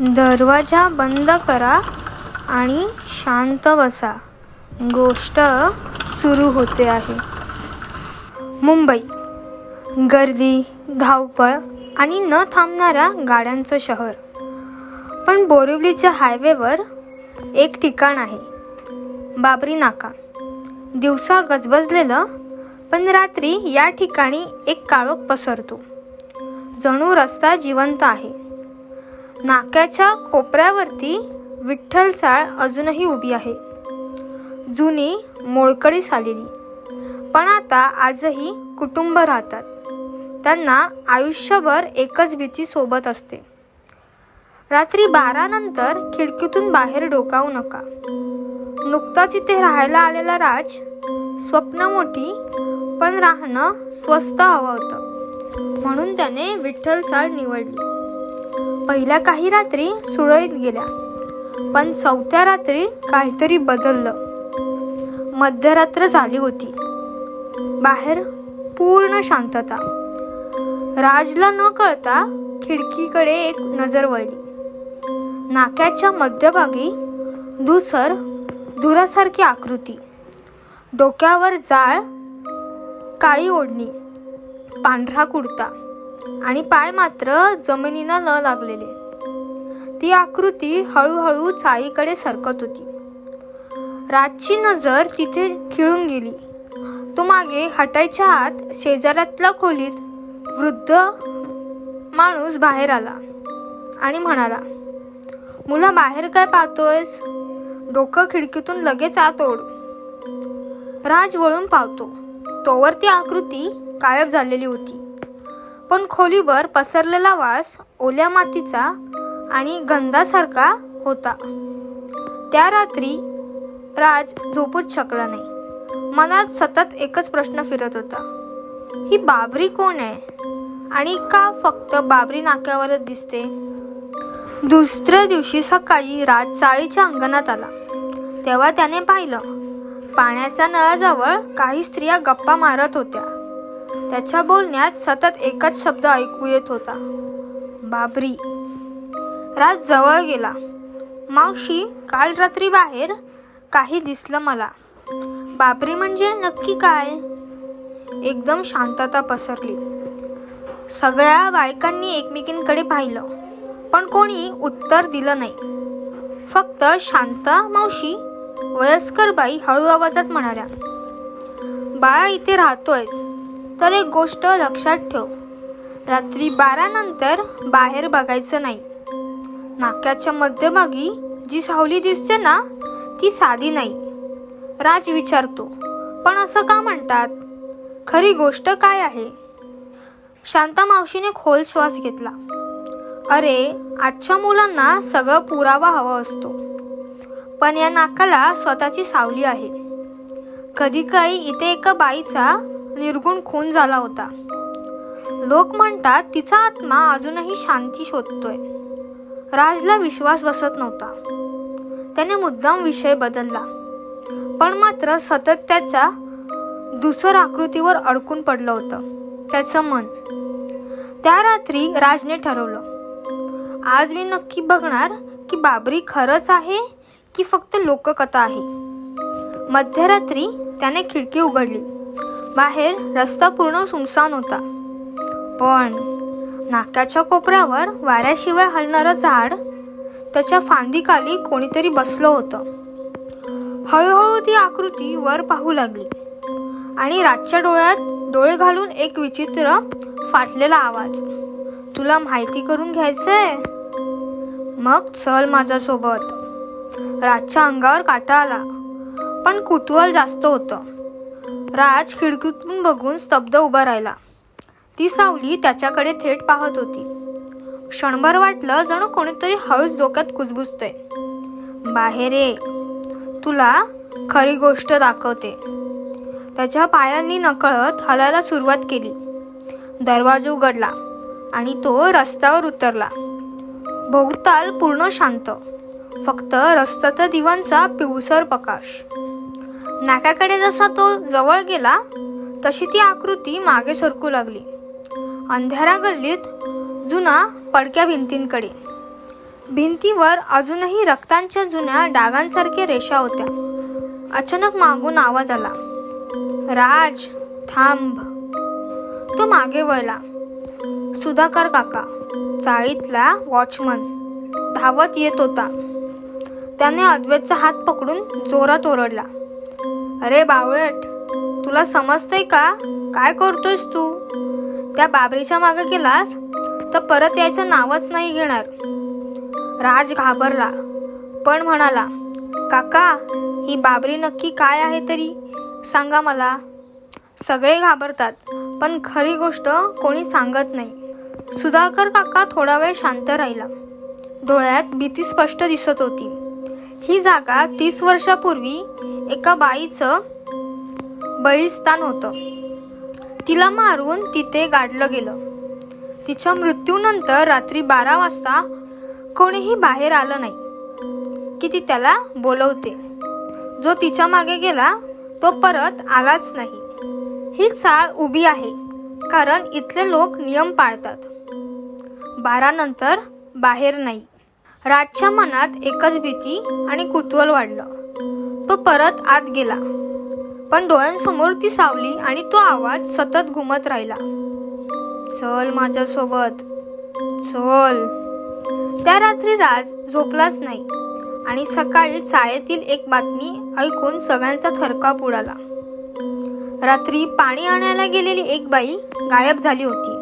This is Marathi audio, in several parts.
दरवाजा बंद करा आणि शांत बसा. गोष्ट सुरू होते आहे. मुंबई. गर्दी धावपळ आणि न थांबणाऱ्या गाड्यांचं शहर. पण बोरिवलीच्या हायवेवर एक ठिकाण आहे. बाबरी नाका. दिवसा गजबजलेलं पण रात्री या ठिकाणी एक काळोख पसरतो. जणू रस्ता जिवंत आहे. नाक्याच्या कोपऱ्यावरती विठ्ठल चाळ अजूनही उभी आहे. जुनी मोळकळीस आलेली पण आता आजही कुटुंब राहतात. त्यांना आयुष्यभर एकच भीती सोबत असते. रात्री बारा नंतर खिडकीतून बाहेर डोकावू नका. नुकताच इथे राहायला आलेला राज स्वप्न मोठी पण राहणं स्वस्त हवं होतं. म्हणून त्याने विठ्ठल चाळ निवडली. पहिल्या काही रात्री सुरळीत गेल्या. पण चौथ्या रात्री काहीतरी बदललं. मध्यरात्र झाली होती. बाहेर पूर्ण शांतता. राजला न कळता खिडकीकडे एक नजर वळली. नाक्याच्या मध्यभागी धुसर धुरासारखी आकृती. डोक्यावर जाळ काळी ओढणी पांढरा कुर्ता आणि पाय मात्र जमिनीला न लागलेले. ती आकृती हळूहळू चाळीकडे सरकत होती. राजची नजर तिथे खिळून गेली. तो मागे हटायच्या आत शेजाऱ्यातल्या खोलीत वृद्ध माणूस बाहेर आला आणि म्हणाला मुला बाहेर काय पाहतोयस? डोकं खिडकीतून लगेच आत ओढ. राज वळून पावतो. तोवर ती आकृती गायब झालेली होती. पण खोलीवर पसरलेला वास ओल्या मातीचा आणि गंधासारखा होता. त्या रात्री राज झोपूच शकला नाही. मनात सतत एकच प्रश्न फिरत होता. ही बाबरी कोण आहे? आणि का फक्त बाबरी नाक्यावरच दिसते? दुसऱ्या दिवशी सकाळी राज चाळीच्या अंगणात आला. तेव्हा त्याने पाहिलं पाण्याच्या नळाजवळ काही स्त्रिया गप्पा मारत होत्या. त्याच्या बोलण्यात सतत एकच शब्द ऐकू येत होता. बाबरी. राज जवळ गेला. मावशी काल रात्री बाहेर काही दिसलं मला. बाबरी म्हणजे नक्की काय? एकदम शांतता पसरली. सगळ्या बायकांनी एकमेकींकडे पाहिलं पण कोणी उत्तर दिलं नाही. फक्त शांता मावशी वयस्कर बाई हळू आवाजात म्हणाल्या बाळा इथे राहतोयस. तर एक गोष्ट लक्षात ठेव. रात्री बारा नंतर बाहेर बघायचं नाही. नाक्याच्या मध्यभागी जी सावली दिसते ना ती साधी नाही. राज विचारतो पण असं का म्हणतात? खरी गोष्ट काय आहे? शांता मावशीने खोल श्वास घेतला. अरे आजच्या मुलांना सगळं पुरावा हवा असतो. पण या नाकाला स्वतःची सावली आहे. कधी काळी इथे एका बाईचा निर्गुण खून झाला होता. लोक म्हणतात तिचा आत्मा अजूनही शांती शोधतोय. राजला विश्वास बसत नव्हता. त्याने मुद्दाम विषय बदलला. पण मात्र सतत त्याचा दुसर आकृतीवर अडकून पडलं होतं. त्याचं मन. त्या रात्री राजने ठरवलं. आज मी नक्की बघणार की बाबरी खरंच आहे की फक्त लोककथा आहे. मध्यरात्री त्याने खिडकी उघडली. बाहेर रस्ता पूर्ण सुनसान होता. पण नाक्याच्या कोपऱ्यावर वाऱ्याशिवाय हलणारं झाड त्याच्या फांदीखाली कोणीतरी बसलं होतं. हळूहळू ती आकृती वर पाहू लागली आणि रातच्या डोळ्यात डोळे घालून एक विचित्र फाटलेला आवाज तुला माहिती करून घ्यायचंय? मग चल माझ्यासोबत. रातच्या अंगावर काटा आला पण कुतूहल जास्त होतं. राज खिडकीतून बघून स्तब्ध उभा राहिला. ती सावली त्याच्याकडे थेट पाहत होती. क्षणभर वाटलं जणू कोणीतरी हळूच डोक्यात कुजबुजतंय. बाहेर ये. तुला खरी गोष्ट दाखवते. त्याच्या पायांनी नकळत हलायला सुरुवात केली. दरवाजा उघडला आणि तो रस्त्यावर उतरला. भोवताल पूर्ण शांत. फक्त रस्त्याच्या दिवांचा पिवसर प्रकाश. नाकाकडे जसा तो जवळ गेला तशी ती आकृती मागे सरकू लागली. अंधारा गल्लीत जुना पडक्या भिंतींकडे. भिंतीवर अजूनही रक्तांच्या जुन्या डागांसारख्या रेषा होत्या. अचानक मागून आवाज आला. राज थांब. तो मागे वळला. सुधाकर काका चाळीतला वॉचमन. धावत येत होता. त्याने अद्वैतचा हात पकडून जोरात ओरडला. अरे बावळट तुला समजतंय का? काय करतोयस तू? त्या बाबरीच्या मागे गेलास तर परत यायचं नावच नाही घेणार. राज घाबरला पण म्हणाला काका ही बाबरी नक्की काय आहे तरी? सांगा मला. सगळे घाबरतात पण खरी गोष्ट कोणी सांगत नाही. सुधाकर काका थोडा वेळ शांत राहिला. डोळ्यात भीती स्पष्ट दिसत होती. ही जागा तीस वर्षापूर्वी एका बाईचं बळीस्थान होतं. तिला मारून तिथे गाडलं गेलं. तिच्या मृत्यूनंतर रात्री बारा वाजता कोणीही बाहेर आलं नाही की ती त्याला बोलवते. जो तिच्यामागे गेला तो परत आलाच नाही. ही चाळ उभी आहे कारण इथले लोक नियम पाळतात. बारानंतर बाहेर नाही. राजच्या मनात एकच भीती आणि कुतूहल वाढलं. तो परत आत गेला. पण डोळ्यांसमोर ती सावली आणि तो आवाज सतत घुमत राहिला. चल माझ्यासोबत. चल. त्या रात्री राज झोपलाच नाही आणि सकाळी चाळेतील एक बातमी ऐकून सगळ्यांचा थरकाप उडाला. रात्री पाणी आणायला गेलेली एक बाई गायब झाली होती.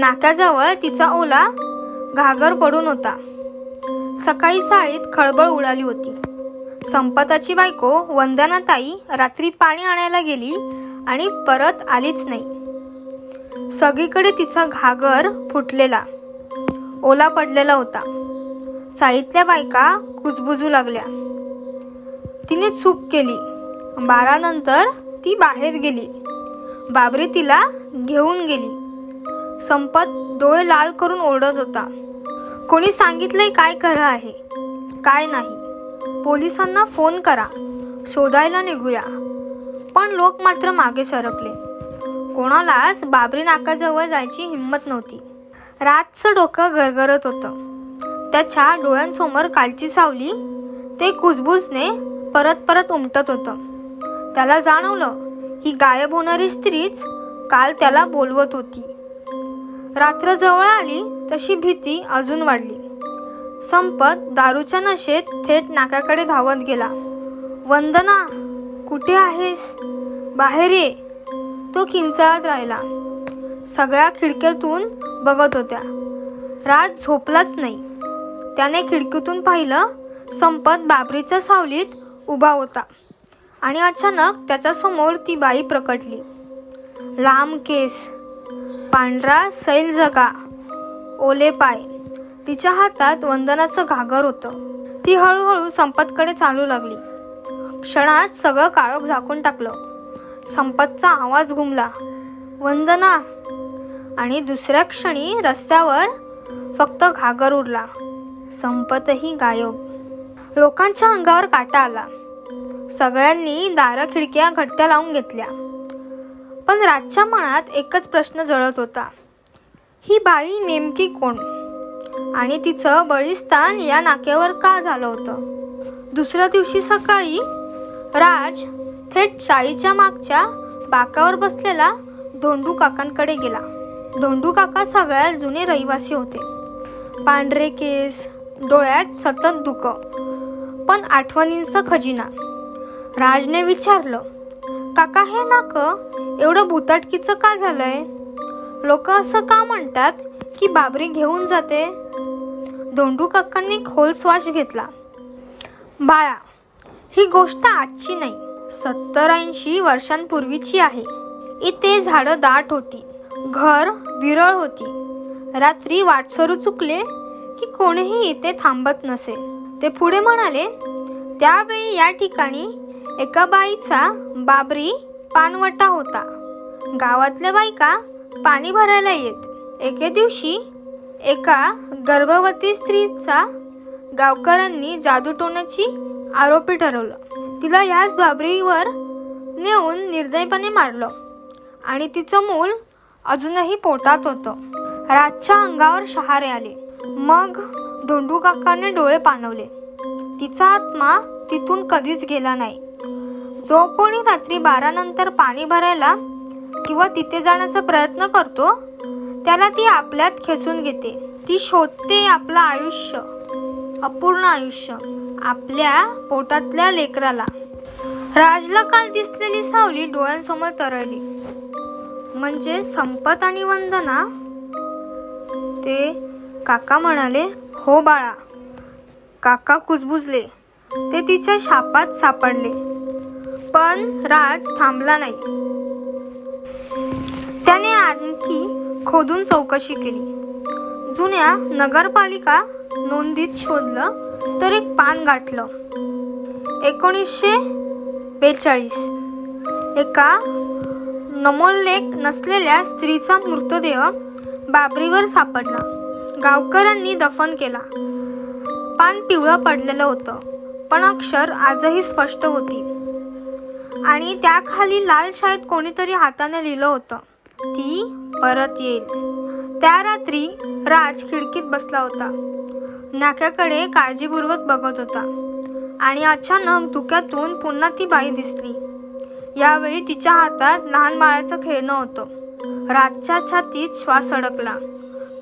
नाक्याजवळ तिचा ओला घागर पडून होता. सकाळी चाळीत खळबळ उडाली होती. संपताची बायको वंदनाताई रात्री पाणी आणायला गेली आणि परत आलीच नाही. सगळीकडे तिचा घागर फुटलेला ओला पडलेला होता. चाळीतल्या बायका कुजबुजू लागल्या. तिने चूक केली. बारा नंतर ती बाहेर गेली. बाबरी तिला घेऊन गेली. संपत डोळे लाल करून ओरडत होता. कोणी सांगितलंय काय खरं आहे? काय नाही. पोलिसांना फोन करा. शोधायला निघूया. पण लोक मात्र मागे सरकले. कोणालाच बाबरी नाकाजवळ जायची हिंमत नव्हती. रातचं डोकं गरगरत होतं. त्याच्या डोळ्यांसमोर कालची सावली ते कुजबुजने परत परत उमटत होतं. त्याला जाणवलं ही गायब होणारी स्त्रीच काल त्याला बोलवत होती. रात्र जवळ आली तशी भीती अजून वाढली. संपत दारूच्या नशेत थेट नाकाकडे धावत गेला. वंदना कुठे आहेस? बाहेर ये. तो किंचाळत राहिला. सगळ्या खिडक्यातून बघत होत्या. राज झोपलाच नाही. त्याने खिडकीतून पाहिलं संपत बाबरीच्या सावलीत उभा होता आणि अचानक त्याच्यासमोर ती बाई प्रकटली. लांब केस. पांढरा सैल जगा ओले पाय. तिच्या हातात वंदनाचं घागर होतं. ती हळूहळू संपतकडे चालू लागली. क्षणात सगळं काळोख झाकून टाकलं. संपतचा आवाज घुमला. वंदना! आणि दुसऱ्या क्षणी रस्त्यावर फक्त घागर उरला. संपतही गायब. लोकांच्या अंगावर काटा आला. सगळ्यांनी दारं खिडक्या घट्ट्या लावून घेतल्या. पण राजच्या मनात एकच प्रश्न जळत होता. ही बाई नेमकी कोण? आणि तिचं बळीस्थान या नाक्यावर का झालं होतं? दुसऱ्या दिवशी सकाळी राज थेट चाळीच्या मागच्या बाकावर बसलेला धोंडू काकांकडे गेला. धोंडू काका सगळ्यात जुने रहिवासी होते. पांढरे केस डोळ्यात सतत दुखं पण आठवणींचा खजिना. राजने विचारलं काका हे नाक एवढं भुताटकीचं का झालंय? लोक असं का म्हणतात की बाबरी घेऊन जाते? धोंडू काकांनी खोल श्वास घेतला. बाळा ही गोष्ट आजची नाही. सत्तर ऐंशी वर्षांपूर्वीची आहे. इथे झाडं दाट होती. घर विरळ होती. रात्री वाटसरू चुकले की कोणीही इथे थांबत नसे. ते पुढे म्हणाले त्यावेळी या ठिकाणी एका बाईचा बाबरी पानवटा होता. गावातल्या बायका पाणी भरायला येत. एके दिवशी एका गर्भवती स्त्रीचा गावकऱ्यांनी जादू टोण्याची आरोपी ठरवलं. तिला ह्याच बाबरीवर नेऊन निर्दयपणे मारलं आणि तिचं मूल अजूनही पोटात होतं. रातच्या अंगावर शहारे आले. मग धोंडू काकाने डोळे पाणवले तिचा आत्मा तिथून कधीच गेला नाही. जो कोणी रात्री बारा नंतर पाणी भरायला किंवा तिथे जाण्याचा प्रयत्न करतो त्याला ती आपल्यात खेचून घेते. ती शोधते आपलं आयुष्य अपूर्ण आयुष्य आपल्या पोटातल्या लेकराला. राजला काल दिसलेली सावली डोळ्यांसमोर तरळली. म्हणजे संपत आणि वंदना? ते काका म्हणाले हो बाळा. काका कुजबुजले. ते तिच्या शापात सापडले. पण राज थांबला नाही. त्याने आणखी खोदून चौकशी केली. जुन्या नगरपालिका नोंदीत शोधलं तर एक पान गाठलं. एकोणीसशे बेचाळीस. एका नमोल्लेख नसलेल्या स्त्रीचा मृतदेह बाबरीवर सापडला. गावकऱ्यांनी दफन केला. पान पिवळं पडलेलं होतं पण अक्षर आजही स्पष्ट होती. आणि त्याखाली लाल शाळेत कोणीतरी हाताने लिहिलं होतं. ती परत येईल. त्या रात्री राज खिडकीत बसला होता. नाक्याकडे काळजीपूर्वक बघत होता. आणि अचानक धुक्यातून पुन्हा ती बाई दिसली. यावेळी तिच्या हातात लहान बाळाचं खेळणं होतं. राजच्या छातीत श्वास अडकला.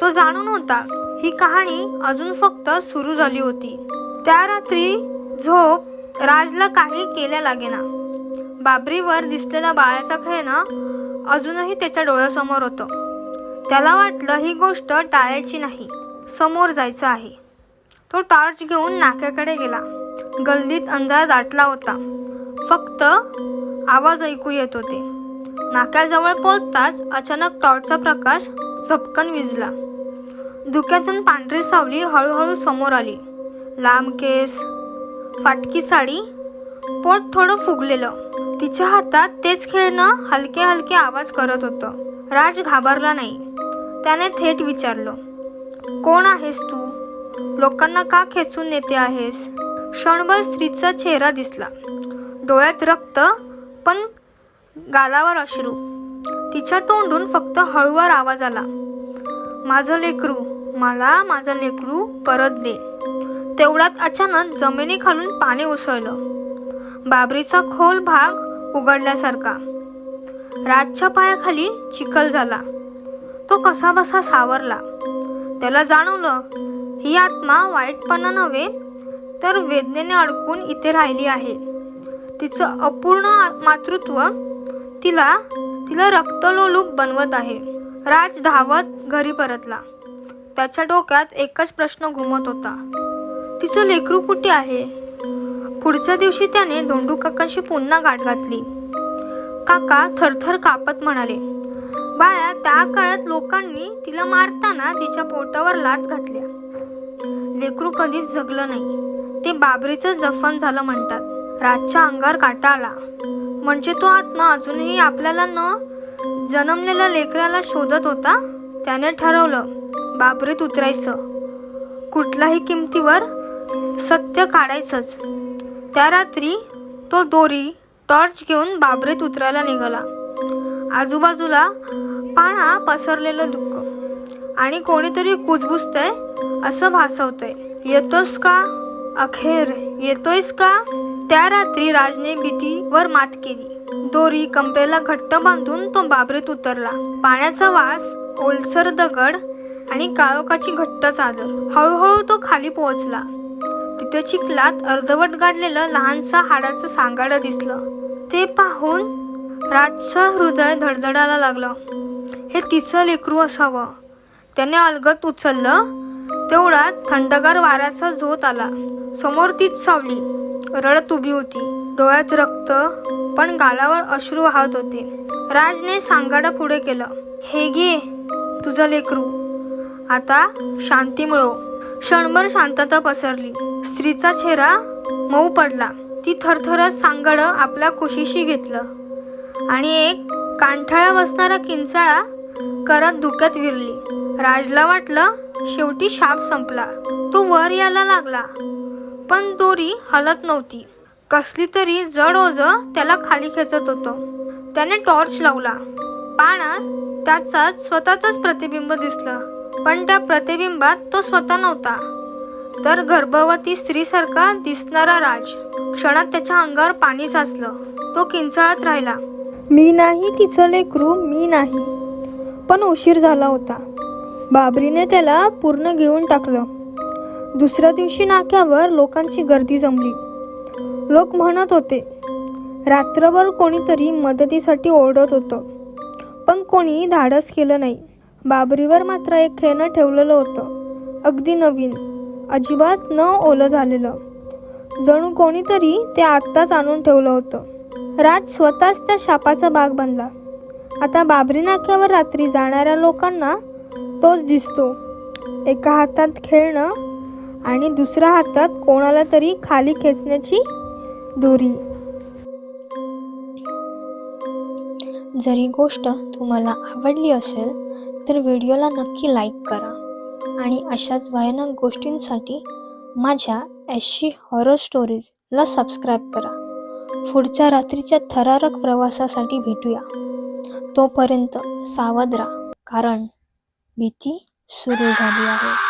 तो जाणून होता ही कहाणी अजून फक्त सुरू झाली होती. त्या रात्री झोप राजला काही केल्या लागेना. बाबरीवर दिसलेला बाळाचा खेळणा अजूनही त्याच्या डोळ्यासमोर होतं. त्याला वाटलं ही गोष्ट टाळायची नाही समोर जायचं आहे. तो टॉर्च घेऊन नाक्याकडे गेला. गल्लीत अंधार दाटला होता. फक्त आवाज ऐकू येत होते. नाक्याजवळ पोचताच अचानक टॉर्चचा प्रकाश झपकन विजला. धुक्यातून पांढरी सावली हळूहळू समोर आली. लांब केस फाटकी साडी पोट थोडं फुगलेलं. तिच्या हातात तेच खेळणं हलके हलके आवाज करत होतं. राज घाबरला नाही. त्याने थेट विचारलं कोण आहेस तू? लोकांना का खेचून नेते आहेस? क्षणभर स्त्रीचा चेहरा दिसला. डोळ्यात रक्त पण गालावर अश्रू. तिच्या तोंडून फक्त हळूवार आवाज आला माझं लेकरू मला माझं लेकरू परत दे. तेवढ्यात अचानक जमिनीखालून पाणी उसळलं बाबरीचा खोल भाग उघडल्यासारखा. राजच्या पायाखाली चिखल झाला. तो कसा बसा सावरला. त्याला जाणवलं ही आत्मा वाईटपणा नव्हे तर वेदनेने अडकून इथे राहिली आहे. तिचं अपूर्ण मातृत्व तिला तिला रक्तलोलूप बनवत आहे. राज धावत घरी परतला. त्याच्या डोक्यात एकच प्रश्न घुमत होता. तिचं लेकरू कुठे आहे? पुढच्या दिवशी त्याने दोंडू काकांशी पुन्हा गाठ घातली. काका थरथर कापत म्हणाले बाळा त्या काळात लोकांनी तिला मारताना तिच्या पोटावर लात घातल्या. लेकरू कधीच जगलं नाही. ते बाबरीचं जफन झालं म्हणतात. रातच्या अंगार काटा आला. म्हणजे तो आत्मा अजूनही आपल्याला न जन्मलेल्या लेकराला शोधत होता? त्याने ठरवलं बाबरीत उतरायचं. कुठल्याही किमतीवर सत्य काढायचंच. त्या रात्री तो दोरी टॉर्च घेऊन बाबरेत उतरायला निघाला. आजूबाजूला पाणा पसरलेलं दुःख. आणि कोणीतरी कुजबुजतंय असं भासवतंय. येतोस का? अखेर येतोयस का? त्या रात्री राजने भीतीवर मात केली. दोरी कंपेला घट्ट बांधून तो बाबरेत उतरला. पाण्याचा वास ओलसर दगड आणि काळोखाची घट्ट चादर. हळूहळू तो खाली पोहोचला. तिथे चिखलात अर्धवट गाडलेलं लहानसा हाडाचं सांगाडं दिसलं. ते पाहून राजचं हृदय धडधडायला लागलं. हे तिचं लेकरू असावं. त्याने अलगत उचललं. तेवढ्यात थंडगार वाऱ्याचा झोत आला. समोर तीच सावली. रडत उभी होती. डोळ्यात रक्त पण गालावर अश्रू वाहत होते. राजने सांगाडं पुढे केलं. हे घे तुझं लेकरू. आता शांती मिळव. क्षणभर शांतता पसरली. स्त्रीचा चेहरा मऊ पडला. ती थरथरत सांगड आपल्या कुशीशी घेतलं. आणि एक कांठाळा बसणारा किंचाळा करत धुक्यात विरली. राजला वाटलं शेवटी शाप संपला. तो वर यायला लागला. पण दोरी हलत नव्हती. कसली तरी जड ओझ त्याला खाली खेचत होतं. त्याने टॉर्च लावला. पाण्यात त्याचाच स्वतःच प्रतिबिंब दिसलं. पण त्या प्रतिबिंबात तो स्वतः नव्हता. तर गर्भवती स्त्रीसारखा दिसणारा राज क्षणात त्याच्या अंगावर पाणी साचलं. तो किंचाळत राहिला. मी नाही तिचं लेकरू मी नाही. पण उशीर झाला होता. बाबरीने त्याला पूर्ण घेऊन टाकलं. दुसऱ्या दिवशी नाक्यावर लोकांची गर्दी जमली. लोक म्हणत होते रात्रभर कोणीतरी मदतीसाठी ओरडत होतं. पण कोणी धाडस केलं नाही. बाबरीवर मात्र एक खेळणं ठेवलेलं होतं. अगदी नवीन. अजिबात न ओलं झालेलं. जणू कोणीतरी ते आत्ताच आणून ठेवलं होतं. राज स्वतःच त्या शापाचा भाग बनला. आता बाबरी नाक्यावर रात्री जाणाऱ्या लोकांना तोच दिसतो. एका हातात खेळणं आणि दुसऱ्या हातात कोणाला तरी खाली खेचण्याची दोरी. जरी गोष्ट तुम्हाला आवडली असेल तर व्हिडिओला नक्की लाईक करा. आणि अशाच भयानक गोष्टींसाठी माझ्या एशी हॉरर स्टोरीजला सबस्क्राईब करा. पुढच्या रात्रीच्या थरारक प्रवासासाठी भेटूया. तोपर्यंत सावध राहा कारण भीती सुरू झाली आहे.